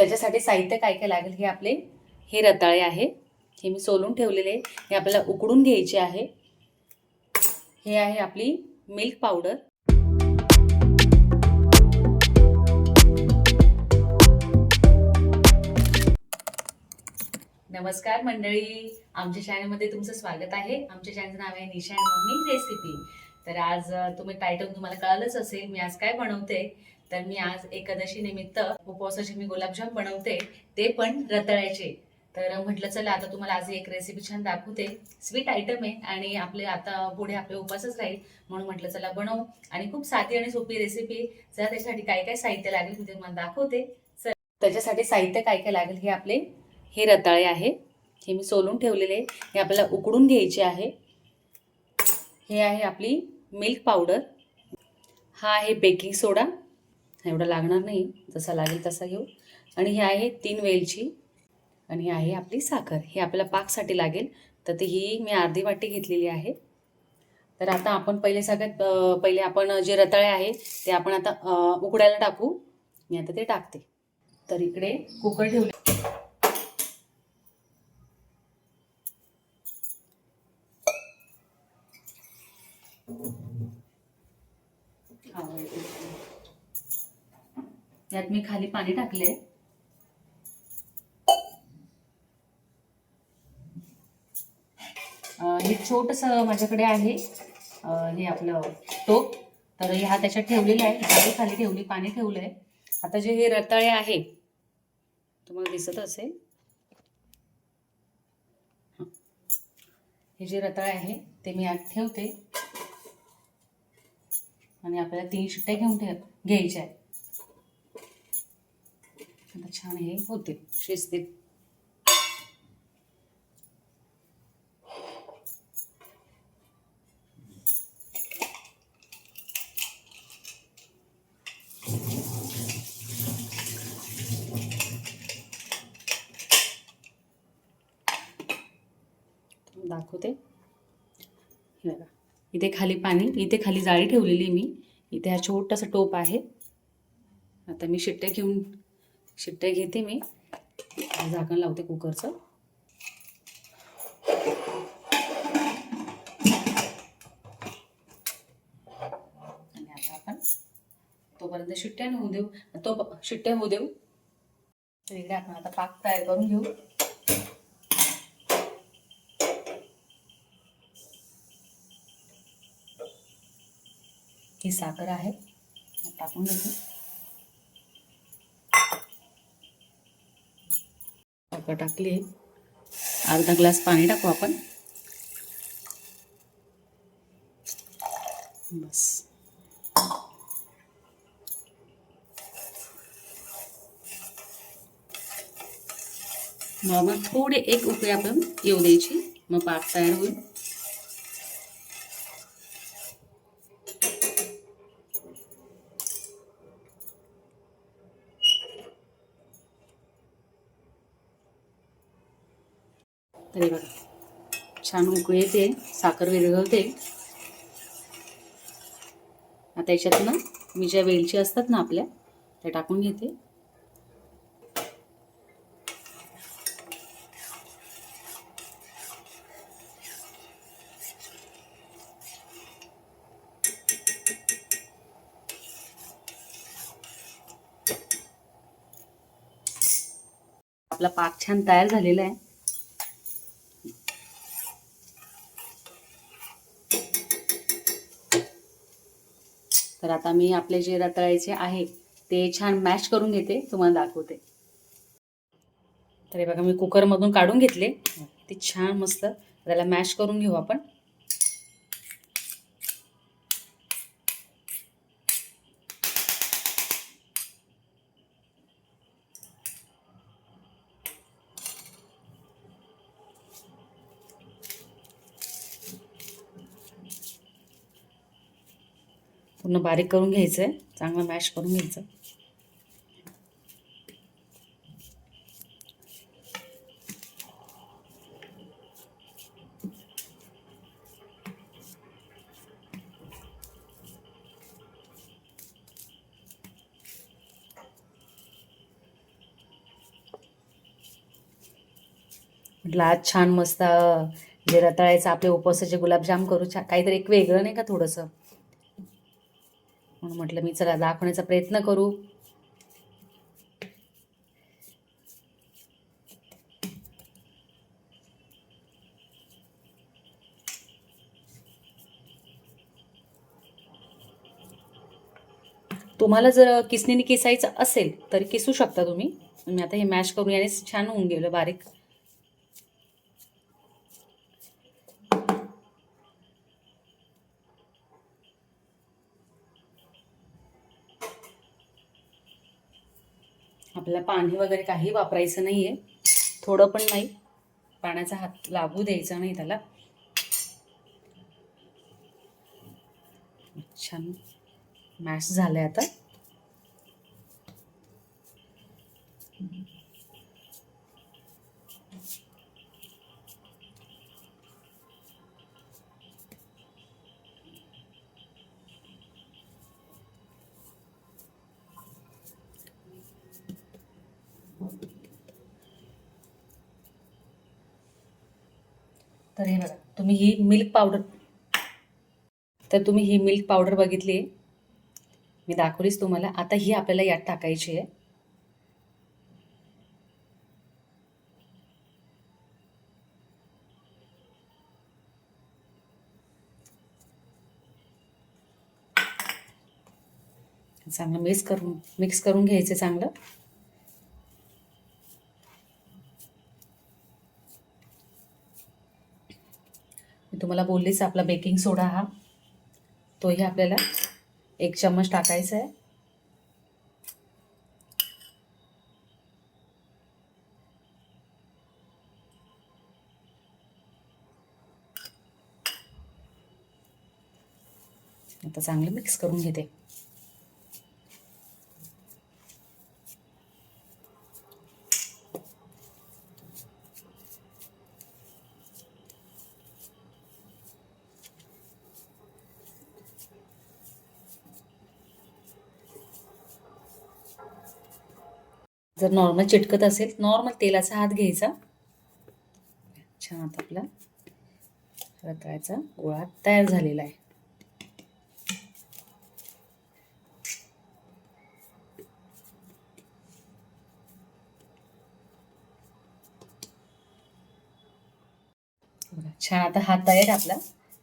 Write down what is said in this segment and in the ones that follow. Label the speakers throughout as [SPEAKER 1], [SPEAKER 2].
[SPEAKER 1] त्याच्यासाठी साहित्य काय काय लागेल हे आपले हे रताळे आहे. हे मी सोलून ठेवलेले हे आपल्याला उकडून घ्यायचे आहे. हे आहे आपली मिल्क पावडर नमस्कार मंडळी. आमच्या चॅनलमध्ये तुमचं स्वागत आहे. आमच्या चॅनलचं नाव आहे निशा मम्मी रेसिपी तर आज तुम्ही टायटल तुम्हाला कळालंच असेल मी आज काय बनवते. तर मी आज एकादशी निमित्त उपवासाचे मी गुलाबजाम बनवते ते पण रताळ्याचे. तर म्हटलं चला आता तुम्हाला आज एक रेसिपी छान दाखवते. स्वीट आयटम आहे आणि आपले आता पुढे आपले उपवासच राहील. म्हणून म्हटलं चला बनवू. आणि खूप साधी आणि सोपी रेसिपी आहे. जरा त्याच्यासाठी काय काय साहित्य लागेल ते तुम्हाला दाखवते. चल त्याच्यासाठी साहित्य काय काय लागेल हे आपले हे रताळे आहे. हे मी सोलून ठेवलेले हे आपल्याला उकडून घ्यायचे आहे. हे आहे आपली मिल्क पावडर हा आहे बेकिंग सोडा एवढं लागणार नाही. जसा लागेल तसा घेऊ. आणि हे आहे तीन वेलची. आणि ही आहे आपली साखर. हे आपल्याला पाकसाठी लागेल. तर ती ही मी अर्धी वाटी घेतलेली आहे. तर आता आपण पहिले सगळ्यात पहिले आपण जे रताळे आहे ते आपण आता उकडायला टाकू. मी आता ते टाकते. तर इकडे कुकर ठेवले. यात मी खाली पाणी टाकले. हे छोटस माझ्याकडे आहे. हे आपलं टोप तर ह्या त्याच्यात ठेवलेलं आहे. खाली खाली ठेवली पाणी ठेवलंय. आता जे हे रताळे आहे तुम्हाला दिसत असेल. हे जे रताळे आहे ते मी आत ठेवते. आणि आपल्याला तीन शिट्ट्या घेऊन ठेव घ्यायच्या आहेत. आता छान हे होते शिजते. दाखवते. बघा इथे खाली पाणी इथे खाली जाळी ठेवलेली मी. इथे हा छोटासा टोप आहे. आता मी शिट्ट्या घेऊन शिट्ट्या घेते मी. झाकण लावते कुकरचं. आणि आता आपण तोपर्यंत शिट्ट्या होऊ देऊ. तो शिट्ट्या होऊ देऊ. तर इकडे आपण आता पाक तयार करून घेऊ. ही साखर आहे. टाकून घेऊ साखर टाकली अर्धा ग्लास पाणी टाकू आपण. बस. मग थोडे एक उकळी आपण येऊ द्यायची. मग पाक तयार होईल तरी बघा छान उकळी येते साखर विरघळते. आता याच्यात ना मी ज्या वेलची असतात ना आपल्या त्या टाकून घेते. आपला पाक छान तयार झालेला आहे. तर आता मी आपले जे रताळ्याचे आहे ते छान मॅश करून घेते तुम्हाला दाखवते. तर हे बघा मी कुकरमधून काढून घेतले. ते छान मस्त त्याला मॅश करून घेऊ आपण. पूर्ण बारीक करून घ्यायचं आहे चांगलं मॅश करून घ्यायचं. म्हटलं आज छान मस्त जे रताळ्याचं आपले उपवासाचे गुलाबजाम करू. छा काहीतरी एक वेगळं नाही का थोडंसं? म्हणून म्हटलं मी चला दाखवण्याचा प्रयत्न करू. तुम्हाला जर किसणीने किसायचं असेल तर किसू शकता तुम्ही. मी आता हे मॅश करून याने छान होऊन गेलं बारीक. आपल्याला पाणी वगैरे काही वापरायचं नाही आहे थोडं पण नाही. पाण्याचा हात लागू द्यायचा नाही त्याला. छान मॅश झालंय आता. तर हे बघा तुम्ही ही मिल्क पावडर तर तुम्ही ही मिल्क पावडर बघितली आहे. मी दाखवलीच तुम्हाला. आता ही आपल्याला यात टाकायची आहे. चांगलं मिक्स करून मिक्स करून घ्यायचं चांगलं. तुम्हाला बोललीच आपला बेकिंग सोडा हा. तोही आपल्याला एक चम्मच टाकायचा आहे. आता चांगलं मिक्स करून घेते. जर नॉर्मल चिटकत असेल नॉर्मल तेलाचा हात घ्यायचा. छान आता आपला रताळ्याचा गोळा तयार झालेला आहे. छान आता हात तयार आहे आपला.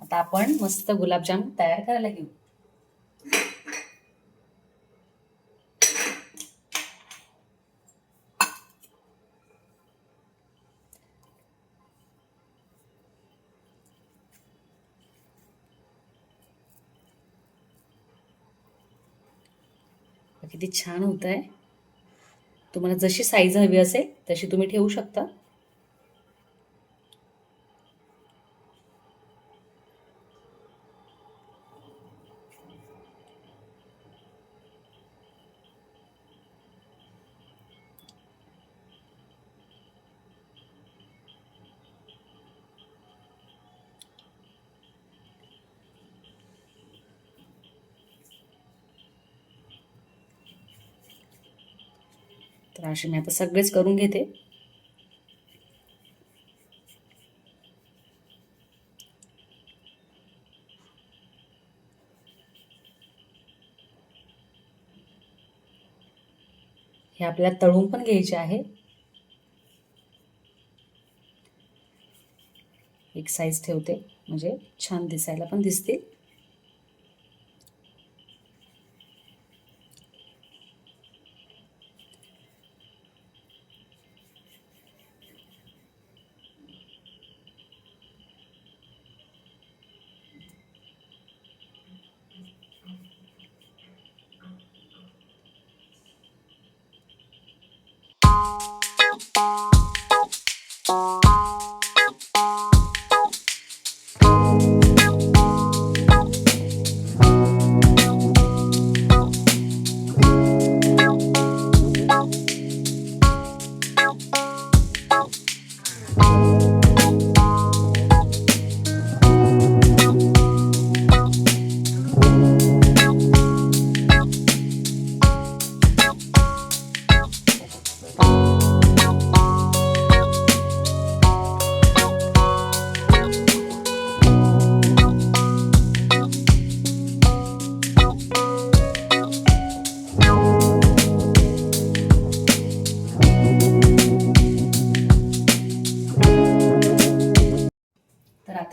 [SPEAKER 1] आता आपण मस्त गुलाबजाम तयार करायला घेऊ. किती छान होत आहे तुम्हाला जशी साईज हवी असेल तशी तुम्ही ठेवू शकता. तर असे मी आता सगळेच करून घेते. हे आपल्याला तळून पण घ्यायचे आहे. एक साईज ठेवते. म्हणजे छान दिसायला पण दिसतील. you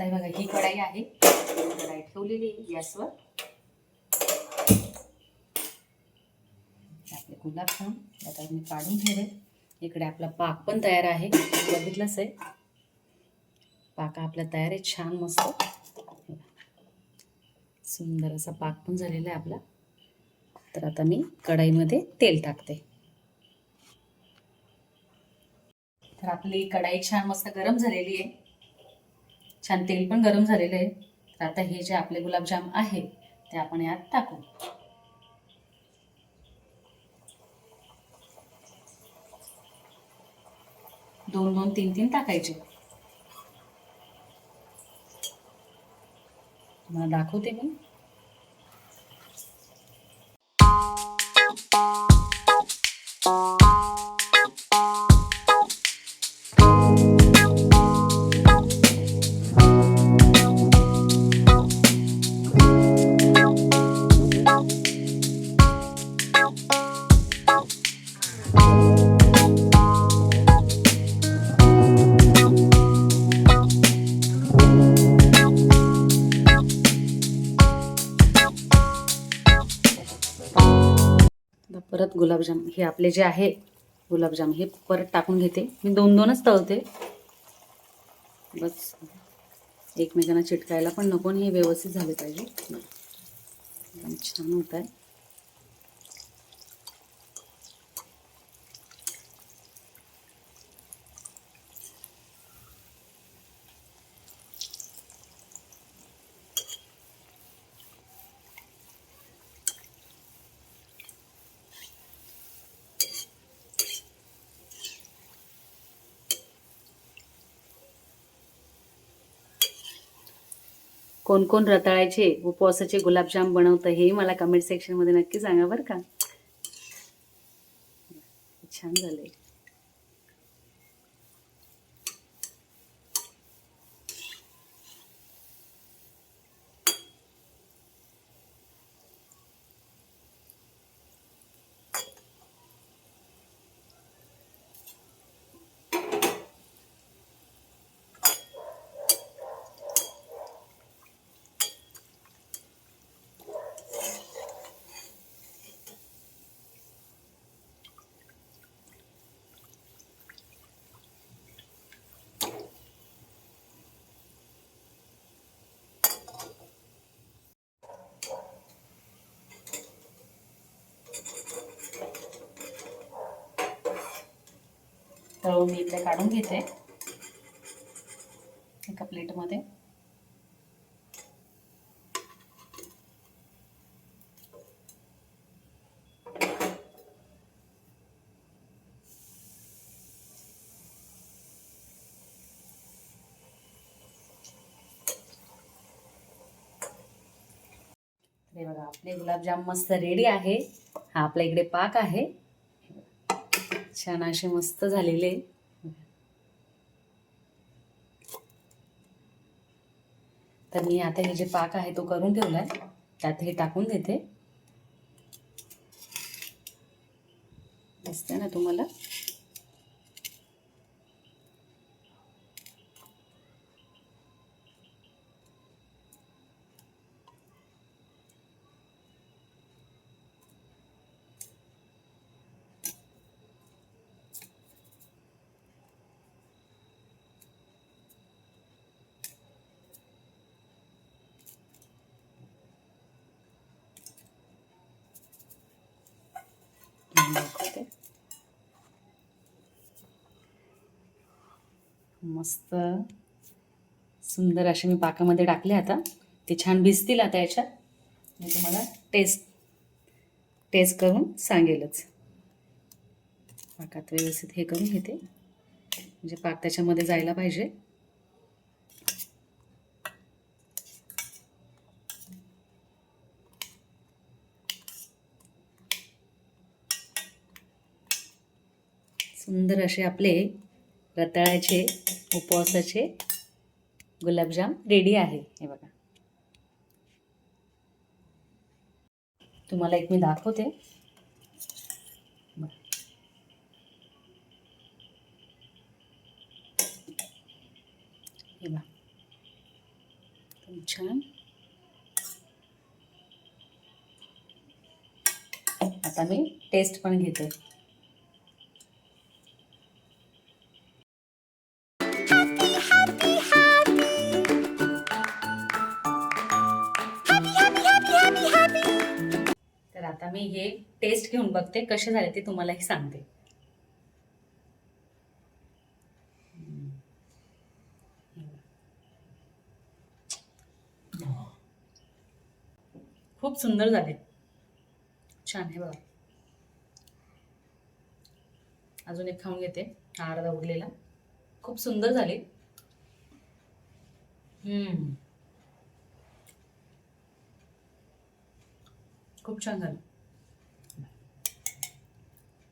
[SPEAKER 1] ही कढाई आहे. कढाई ठेवलेली आहे गॅसवर. आपले गुलाबजाम आता मी काढून ठेवले इकडे आपला पाक पण तयार आहे. बघितलंच आहे. पाक आपला तयार आहे छान मस्त. सुंदर असा पाक पण झालेला आहे आपला. तर आता मी कढाईमध्ये तेल टाकते. तर आपली कढाई छान मस्त गरम झालेली आहे. छान तेल पण गरम झालेलं आहे. तर आता हे जे आपले गुलाबजाम आहे ते आपण यात टाकू. दोन दोन तीन तीन टाकायचे. तुम्हाला दाखवते मी. गुलाबजाम हे आपले जे आहे गुलाबजाम हे परत टाकून घेते. मी दोन दोनच तळते. बस. एकमेकांना चिटकायला पण नको आणि हे व्यवस्थित झाले पाहिजे. छान होत आहे. कोण कोण रताळ्याचे उपवासाचे गुलाबजाम बनवतं हे मला कमेंट सेक्शनमध्ये नक्की सांगा बरं का. छान झालंय. तळून मी इथे काढून घेते. एका प्लेटमध्ये हे बघा आपले गुलाबजाम मस्त रेडी आहे. हा आपल्या इकडे पाक आहे. छान असे मस्त झालेले. तर मी आता हे जे पाक आहे तो करून ठेवलाय. त्यात हे टाकून देते. दिसते ना तुम्हाला? मी दाखवते मस्त. सुंदर असे मी पाकामध्ये टाकले आता. ते छान भिजतील आता याच्यात. मी तुम्हाला टेस्ट टेस्ट करून सांगेलच. पाकात व्यवस्थित हे करून घेते. म्हणजे पाक त्याच्यामध्ये जायला पाहिजे. सुंदर असे आपले रताळ्याचे उपवासाचे गुलाबजाम रेडी आहे. हे बघा. तुम्हाला एक मी दाखवते. हे छान. आता मी टेस्ट पण घेते. मी हे टेस्ट घेऊन बघते कसे झाले ते तुम्हालाही सांगते. खूप सुंदर झाले. छान आहे बघा. अजून एक खाऊन घेते हा अर्धा उरलेला. खूप सुंदर झाले. खूप छान झालं.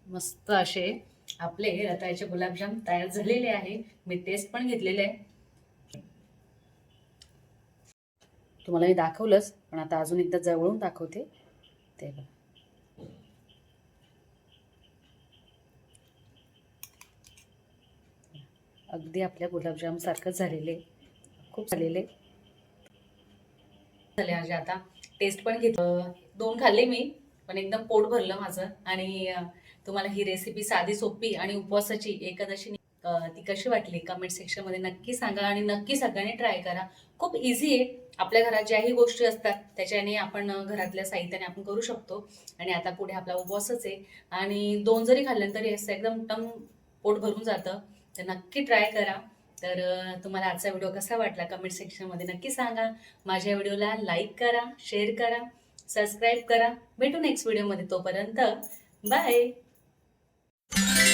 [SPEAKER 1] मस्त असे आपले रताळ्याचे गुलाबजाम तयार झालेले आहे. मी टेस्ट पण घेतलेले आहे. तुम्हाला मी दाखवलंच पण आता अजून एकदा जवळून दाखवते. ते अगदी आपल्या गुलाबजाम सारखंच झालेले. खूप झालेले. झाले आज आता. टेस्ट पण घेतलं दोन खाल्ले मी पण एकदम पोट भरलं माझं. आणि तुम्हाला ही रेसिपी साधी सोपी आणि उपवासाची एकादशी ती कशी वाटली? कमेंट सेक्शनमध्ये नक्की सांगा आणि नक्की सगळ्यांनी ट्राय करा. खूप इझी आहे. आपल्या घरात ज्याही गोष्टी असतात त्याच्याने आपण घरातल्या साहित्याने आपण करू शकतो. आणि आता पुढे आपला उपवासच आहे. आणि दोन जरी खाल्लं तरी असं एकदम टम पोट भरून जातं. तर नक्की ट्राय करा. तर तुम्हाला आजचा व्हिडिओ कसा वाटला कमेंट सेक्शनमध्ये नक्की सांगा. माझ्या व्हिडिओला लाईक करा शेअर करा सबस्क्राईब करा. भेटू नेक्स्ट व्हिडिओमध्ये तोपर्यंत. Bye you